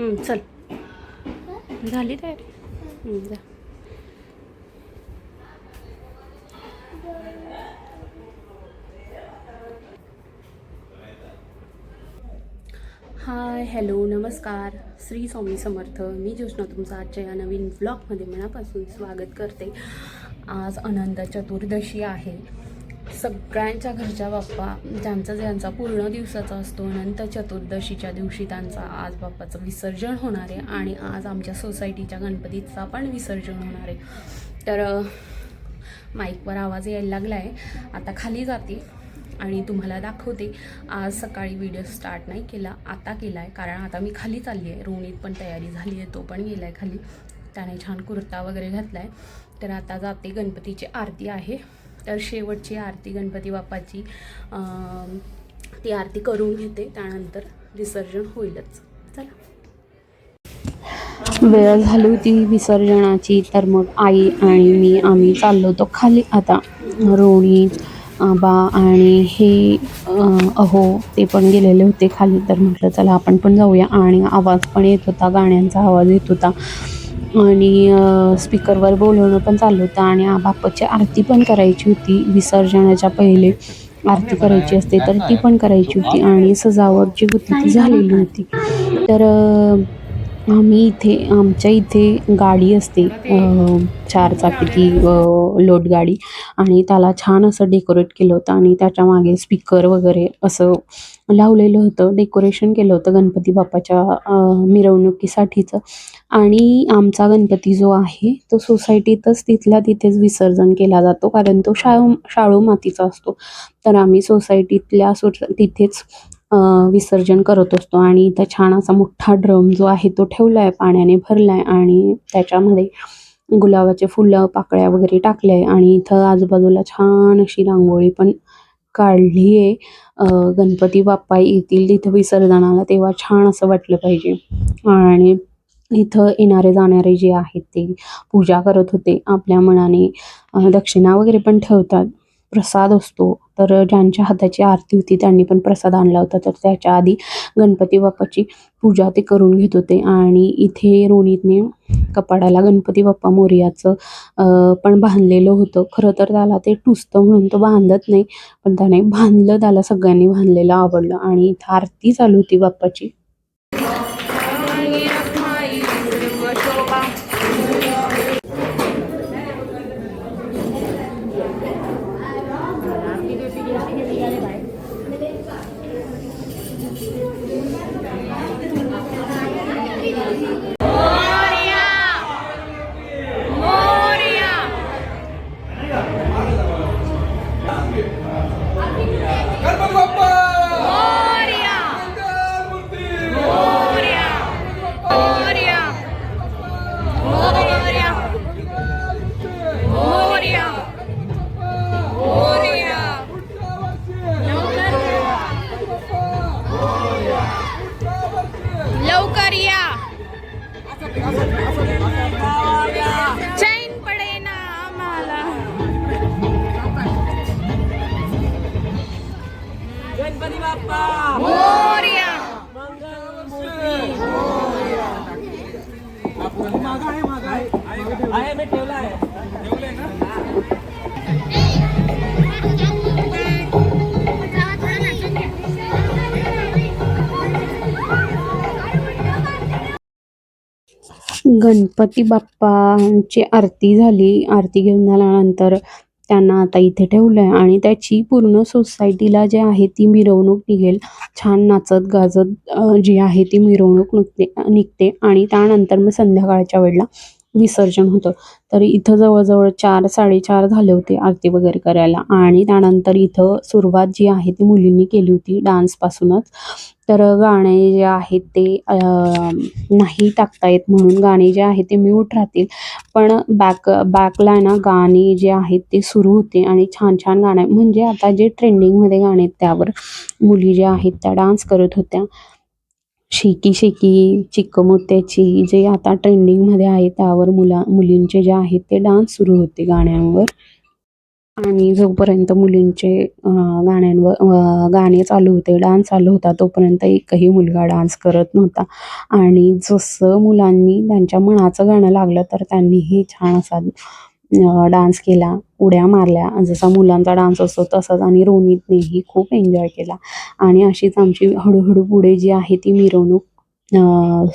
चल. झाली तयारी. जा. हाय हॅलो नमस्कार. श्री स्वामी समर्थ. मी ज्योत्ना तुमचं आजच्या या नवीन ब्लॉगमध्ये मनापासून स्वागत करते. आज अनंत चतुर्दशी आहे. सगळ्यांच्या घरच्या बाप्पा ज्यांचा ज्यांचा पूर्ण दिवसाचा असतो अनंत चतुर्दशीच्या दिवशी त्यांचा आज बाप्पाचं विसर्जन होणार आहे आणि आज आमच्या सोसायटीच्या गणपतीचा पण विसर्जन होणार आहे. तर माईकवर आवाज यायला लागला आहे आता खाली जाते आणि तुम्हाला दाखवते. आज सकाळी व्हिडिओ स्टार्ट नाही केला आता केला आहे कारण आता मी खाली चालली आहे रोणीत पण तयारी झाली आहे तो पण गेला आहे खाली. त्याने छान कुर्ता वगैरे घातला आहे तर आता जाते गणपतीची आरती आहे. तर शेवटची आरती गणपती बाप्पाची ती आरती करून घेते. त्यानंतर विसर्जन होईलच. चला. वेळ झाली होती विसर्जनाची तर मग आई आणि मी आम्ही चाललो होतो खाली. आता रोणी बा आणि हे अहो ते पण गेलेले होते खाली. तर म्हटलं चला आपण पण जाऊया. आणि आवाज पण येत होता गाण्यांचा आवाज येत होता. आणि स्पीकरवर बोलवणं पण चालू होतं आणि आ- बाप्पाची आरती पण करायची होती. विसर्जनाच्या पहिले आरती करायची असते तर ती पण करायची होती आणि सजावट जी होती ती झालेली होती. तर आम्ही इथे आमच्या इथे गाडी असते चार चाकी लोट गाडी. आणि त्याला छान असं डेकोरेट केलं होतं आणि त्याच्यामागे स्पीकर वगैरे असं लावलेलं होतं. डेकोरेशन केलं होतं गणपती बाप्पाच्या मिरवणुकीसाठीचं. आणि आमचा गणपती जो आहे तो सोसायटीतच तिथल्या तिथेच विसर्जन केला जातो. कारण तो शाळू शाळू मातीचा असतो. तर आम्ही सोसायटीतल्या सो तिथेच विसर्जन करत असतो आणि इथं छान असा मोठा ड्रम जो आहे तो ठेवला आहे पाण्याने भरला आहे आणि त्याच्यामध्ये गुलाबाचे फुलं पाकळ्या वगैरे टाकल्या आहे आणि इथं आजूबाजूला छान अशी रांगोळी पण काढली आहे गणपती बाप्पा येतील तिथं विसर्जनाला तेव्हा छान असं वाटलं पाहिजे. आणि इथं येणारे जाणारे जे आहेत ते पूजा करत होते आपल्या मनाने दक्षिणा वगैरे पण ठेवतात. प्रसाद असतो. तर ज्यांच्या हाताची आरती होती त्यांनी पण प्रसाद आणला होता. तर त्याच्या आधी गणपती बाप्पाची पूजा ते करून घेत होते. आणि इथे रोनीतने कपाडाला गणपती बाप्पा मोर्याचं पण बांधलेलं होतं. खरं तर त्याला ते टुसतं म्हणून तो बांधत नाही पण त्याने बांधलं त्याला सगळ्यांनी बांधलेलं आवडलं. आणि इथं आरती चालू होती बाप्पाची. गणपती बाप्पांची आरती झाली. आरती घेऊन झाल्यानंतर त्यांना आता इथे ठेवलं आहे आणि त्याची पूर्ण सोसायटीला जे आहे ती मिरवणूक निघेल. छान नाचत गाजत जी आहे ती मिरवणूक निघते निघते आणि त्यानंतर मग संध्याकाळच्या वेळेला विसर्जन होतं. तर इथं जवळजवळ चार साडेचार झाले होते आरती वगैरे करायला. आणि त्यानंतर इथं सुरुवात जी आहे ती मुलींनी केली होती डान्सपासूनच तर गाणे जे आहेत ते नाही टाकता येत म्हणून गाणे जे आहेत ते म्यूट राहतील. पण बॅक बॅकला ना गाणे जे आहेत ते सुरू होते आणि छान छान गाणे. म्हणजे आता जे ट्रेंडिंगमध्ये गाणे आहेत त्यावर मुली ज्या आहेत त्या डान्स करत होत्या. शेकी शेकी चिक्कमोत्याची जे आता ट्रेंडिंगमध्ये आहे त्यावर मुला मुलींचे जे आहेत ते डान्स सुरू होते गाण्यांवर. आणि जोपर्यंत मुलींचे गाण्यांवर गाणे चालू होते डान्स चालू होता तोपर्यंत एकही मुलगा डान्स करत नव्हता. आणि जसं मुलांनी त्यांच्या मनाचं गाणं लागलं तर त्यांनीही छान असा डान्स केला उड्या मारल्या. जसा मुलांचा डान्स असतो तसाच आणि रोनितनेही खूप एन्जॉय केला. आणि अशीच आमची हळूहळू पुढे जी आहे ती मिरवणूक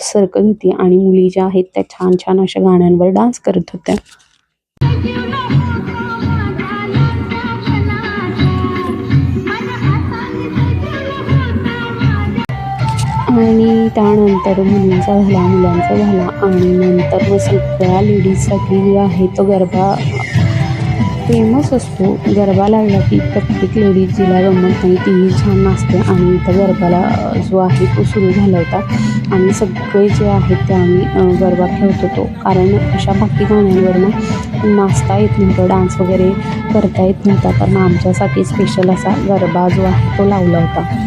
सरकत होती. आणि मुली ज्या आहेत त्या छान छान अशा गाण्यांवर डान्स करत होत्या. आणि त्यानंतर मुलींचा झाला मुलांचा झाला. आणि नंतर मग सगळ्या लेडीजसाठी जे आहे तो गरबा फेमस असतो. गरबा लागला की प्रत्येक लेडीज जिला गमत नाही तीही छान नाचते. आणि त्या गरबाला जो आहे तो सुरू झाला होता. आणि सगळे जे आहेत ते आम्ही गरबा खेळत होतो कारण अशा बाकी गाण्यांवरनं नाचता येत नव्हतं डान्स वगैरे करता येत नव्हता. तर आमच्यासाठी स्पेशल असा गरबा जो आहे तो लावला होता.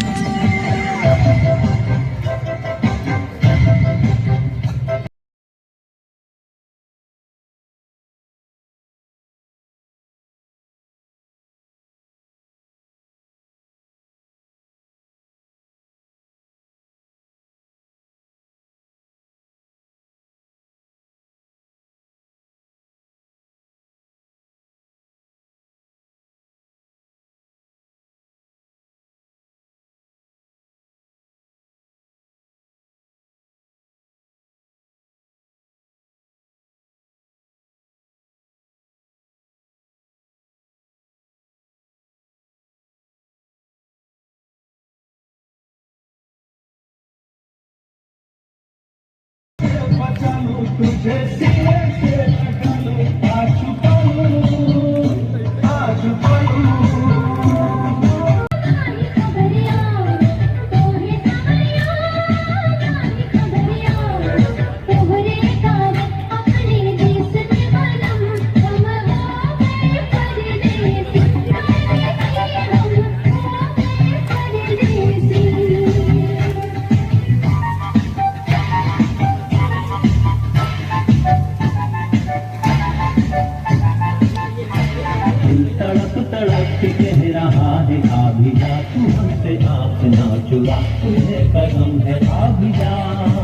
है भी जा तू हमसे आँख ना चुरा तुझे कदम है आ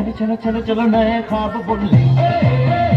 बिखराओ चलो चलो चलो चलो नए ख्वाब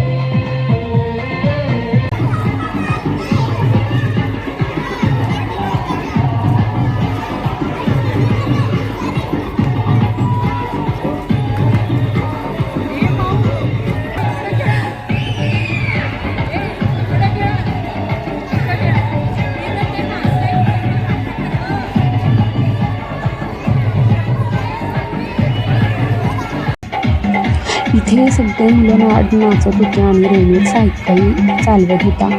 इथे सगळे मुलं ना नाचत होते आणि रोहित सायकल चालवत होता.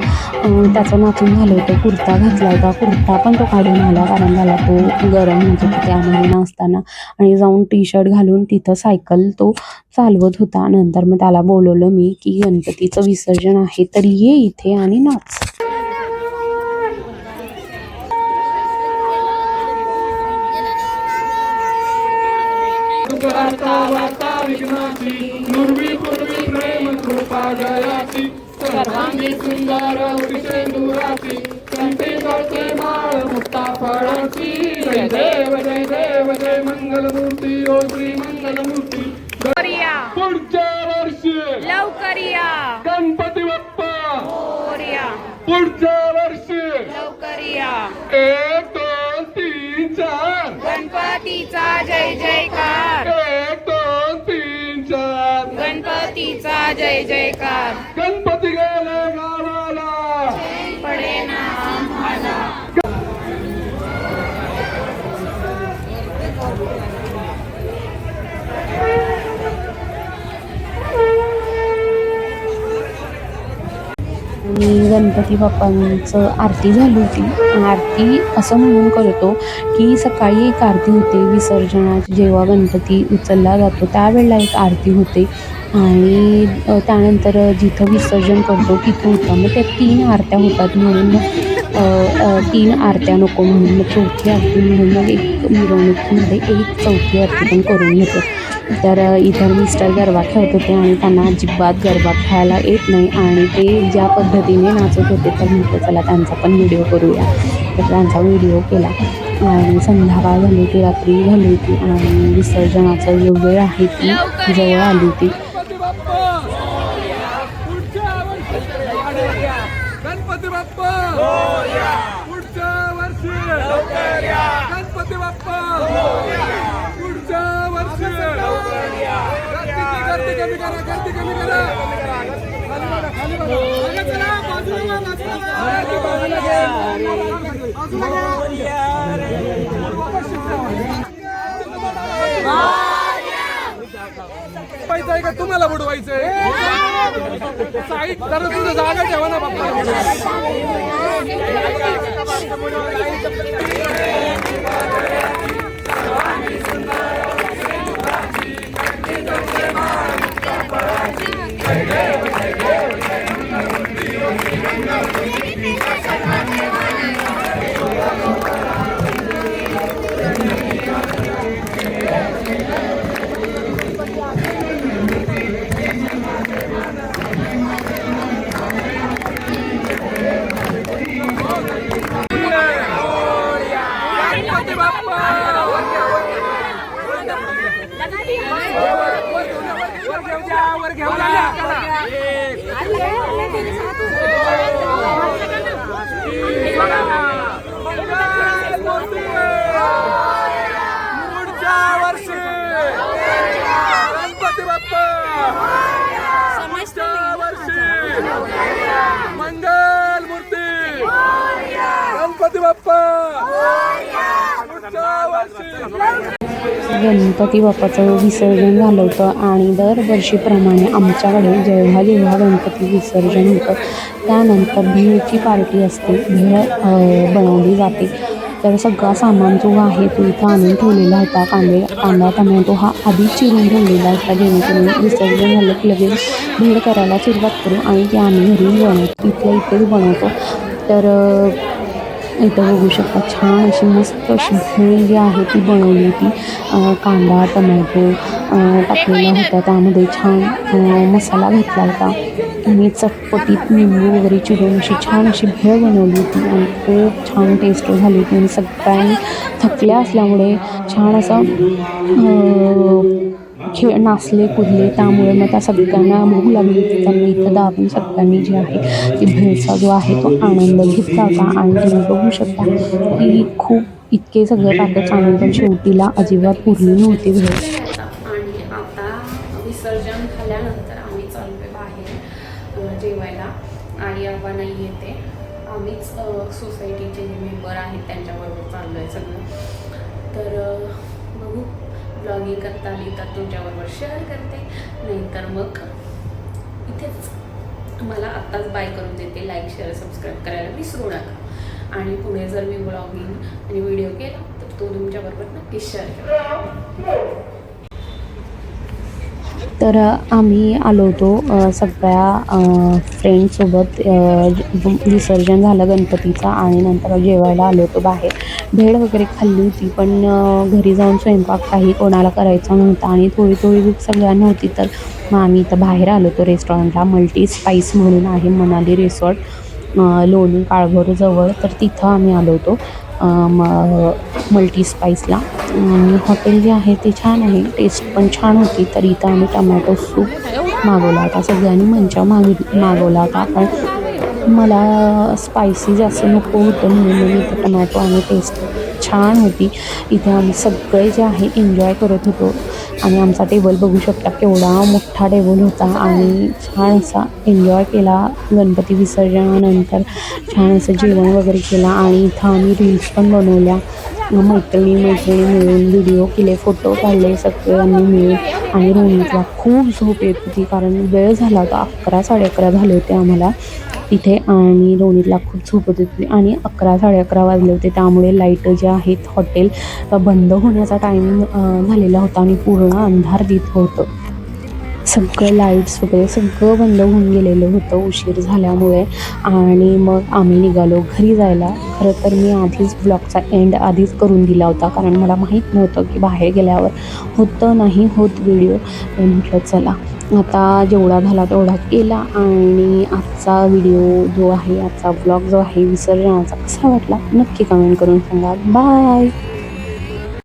त्याचं नाचून झालं होतं. कुर्ता घातला होता. कुर्ता पण तो काढून आला कारण त्याला तो गरम होत होता. त्यामध्ये नाचताना आणि जाऊन टी शर्ट घालून तिथं सायकल तो चालवत होता. नंतर मग त्याला बोलवलं मी की गणपतीचं विसर्जन आहे तर ये इथे आणि नाच. वार्ता वार्ता विघ्नाची नुर्वी पूर्वी प्रेम कृपा जयाची. सर्वांगी सुंदर विषेंदुराची कंठी करते माळ मुक्ता फळाची. जय देव जय देव जय मंगलमूर्ती ओ श्री मंगलमूर्ती. पुढच्या वर्षी लवकर या. गणपती बाप्पा. पुढच्या वर्षी लवकर या. एक दोन तीन चार. गणपती गणपतीचा जय जयकार. जय जयकार गणपती गेले गावाला. पडे ना आम्हाला आणि गणपती बाप्पांचं आरती झाली होती. आरती असं म्हणून करतो की सकाळी एक आरती होते विसर्जनाची जेव्हा गणपती उचलला जातो त्यावेळेला एक आरती होते. आणि त्यानंतर जिथं विसर्जन करतो तिथं होतं. मग त्या तीन आरत्या होतात म्हणून मग तीन आरत्या नको म्हणून मग चौथी आरती म्हणून मग एक मिरवणुकीमध्ये एक चौथी आरती पण करून घेतो. तर इतर मिस्टर गरबा खेळत होते आणि त्यांना अजिबात गरबा खेळायला येत नाही आणि ते ज्या पद्धतीने नाचत होते तर म्हटलं चला त्यांचा पण व्हिडिओ करूया. तर त्यांचा व्हिडिओ केला. आणि संध्याकाळ झाली होती रात्री झाली होती आणि विसर्जनाचा जो वेळ आहे ती जवळ आली होती गणपती बाप्पा पुढच्या वर्षी गणपती बाप्पा! पुढच्या वर्षी गणपती बाप्पा! पुढच्या वर्षी गर्दी गर्दी कमी करा गर्दी कमी करा! खाली बघा, बाजूला बाजूला पैसा आहे का? तुम्हाला बुडवायचंय. तुझं जागा ठेवा ना बाप्पा मंगल मूर्ती. गणपती बाप्पा. गणपती बाप्पाचं विसर्जन झालं होतं आणि दरवर्षीप्रमाणे आमच्याकडे जेव्हा जेव्हा गणपती विसर्जन होतं त्यानंतर भेळची पार्टी असते. भेळ बनवली जाते. तर सगळा सामान जो आहे तो इथं आणून ठेवलेला होता. कांदे कांदा टमॅटो हा आधीच चिरून ठेवलेला होता. जेणेकरून विसर्जन झालं की लगेच भीड करायला सुरुवात करू आणि ते आम्ही घरी बनवतो. इथल्या इथेच बनवतो. तर इथं बघू शकता छान अशी मस्त अशी भेळ जी आहे ती बनवली होती. कांदा टमॅटो टाकलेला होता. त्यामध्ये छान मसाला घातला होता. आणि चटपटीत निंबू वगैरे चिरून अशी छान अशी भेळ बनवली होती आणि खूप छान टेस्ट झाली होती आणि सगळ्यांनी थकल्या असल्यामुळे छान असं खेळ नाचले कुदले. त्यामुळे मग त्या सगळ्यांना भूक लागली होती. त्यांनी इथं दाबून सगळ्यांनी जे आहे ती भेळचा जो आहे तो आनंद घेतला होता. आणि तुम्ही बघू शकता की खूप इतके सगळे पॅकेट्स आणून पण शेवटीला अजिबात पुरली नव्हती भेळ आणि आता विसर्जन झाल्यानंतर आम्ही चाललोय बाहेर अ, जेवायला आई आबा नाही येते आम्हीच अ, सोसायटीचे जे मेंबर आहेत त्यांच्याबरोबर चाललं आहे सगळं. तर बघू. ब्लॉगिंग करता आली तर तुमच्याबरोबर शेअर करते. नाहीतर मग इथेच तुम्हाला आत्ताच बाय करून देते. लाईक शेअर सबस्क्राईब करायला विसरू नका. आणि पुढे जर मी ब्लॉगिंग आणि व्हिडिओ केला तर तो तुमच्याबरोबर नक्की शेअर करा तर आम्ही आलो होतो सगळ्या फ्रेंडसोबत विसर्जन झालं गणपतीचं आणि नंतर जेवायला आलो होतो बाहेर. भेळ वगैरे खाल्ली होती पण घरी जाऊन स्वयंपाक काही कोणाला करायचा नव्हता आणि थोडी थोडी भूक सगळ्यांना होती. तर मग आम्ही इथं बाहेर आलो होतो रेस्टॉरंटला मल्टी स्पाईस म्हणून आहे मनाली रिसॉर्ट लोणी काळभोरजवळ तर तिथं आम्ही आलो होतो. म मल्टी स्पाईसला आणि हॉटेल जे आहे ते छान आहे. टेस्ट पण छान होती. तर इथं आम्ही टमॅटो सूप मागवला होता. सगळ्यांनी मंचा मागित मागवला होता. पण मला स्पायसी जास्त नको होतं म्हणून मी इथं टमॅटो आणि टेस्ट छान होती. इथे आम्ही सगळे जे आहे एन्जॉय करत होतो. आणि आमचा टेबल बघू शकता केवढा मोठा टेबल होता आणि छान असा एन्जॉय केला. गणपती विसर्जनानंतर छान असं जेवण वगैरे केलं आणि इथं आम्ही रील्स पण बनवल्या. मैत्रिणी मैत्रिणी मिळून व्हिडिओ केले फोटो काढले सगळ्यांनी मिळून. आणि रोहितला खूप झोप येत होती कारण वेळ झाला होता अकरा साडे अकरा झाले होते आम्हाला. तिथे आणि रोहितला खूप झोपत होती आणि अकरा साडे अकरा वाजले होते. त्यामुळे लाइट जे आहेत हॉटेल बंद होण्याचा टायमिंग झालेला होता आणि पूर्ण अंधार देत होतं. सगळं लाईट्स वगैरे सगळं बंद होऊन गेलेलं होतं उशीर झाल्यामुळे. आणि मग आम्ही निघालो घरी जायला. खरं तर मी आधीच ब्लॉगचा एंड आधीच करून दिला होता कारण मला माहीत नव्हतं की बाहेर गेल्यावर होतं नाही होत व्हिडिओ म्हटलं चला. आता जेवढा झाला तेवढा केला आणि आजचा व्हिडिओ जो आहे आजचा ब्लॉग जो आहे विसर्जनाचा कसा वाटला नक्की कमेंट करून सांगा. बाय